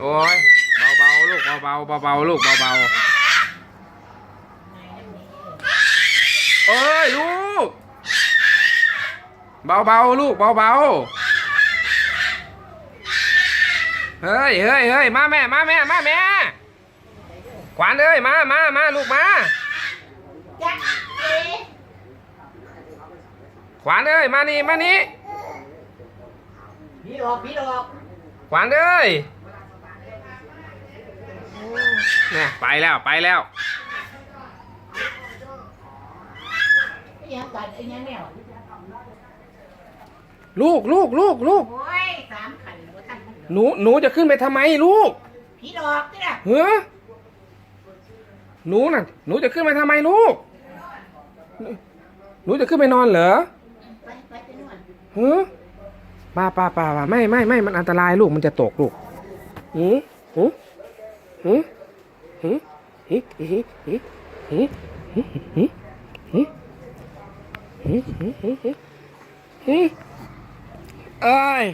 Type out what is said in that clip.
โอ้ยเบาๆลูกเบาๆเบาๆลูกเบาๆเอ้ยลูกเบาๆลูกเบาๆเฮ้ยเฮ้ยเฮ้ยมาแม่มาแม่มาแม่ขวานเอ้ยมามามาลูกมาจักเอ๋ขวานเอ้ยมานี่มานี่ ผีดอกผีดอกขวานเอ้ยเนี่ยไปแล้วไปแล้วไอ้ยังกัดไอ้ยังแมวลูกลูกลูกลูกโอ้ยสามขันหัวขันมันหนูหนูจะขึ้นไปทำไมลูกผีดอกนี่นะเฮ้อหนูน่ะหนูจะขึ้นไปทำไมลูก หนูจะขึ้นไปนอนเหรอไปไปไปนวดเฮ้อ ป้าป้าป้าป้าไม่ไม่ไม่มันอันตรายลูกมันจะตกลูกหืมหืมหืมหืมหืมหืมหืมหืมหืมหืมหืมหืมหืมหืมหืมเอ้ย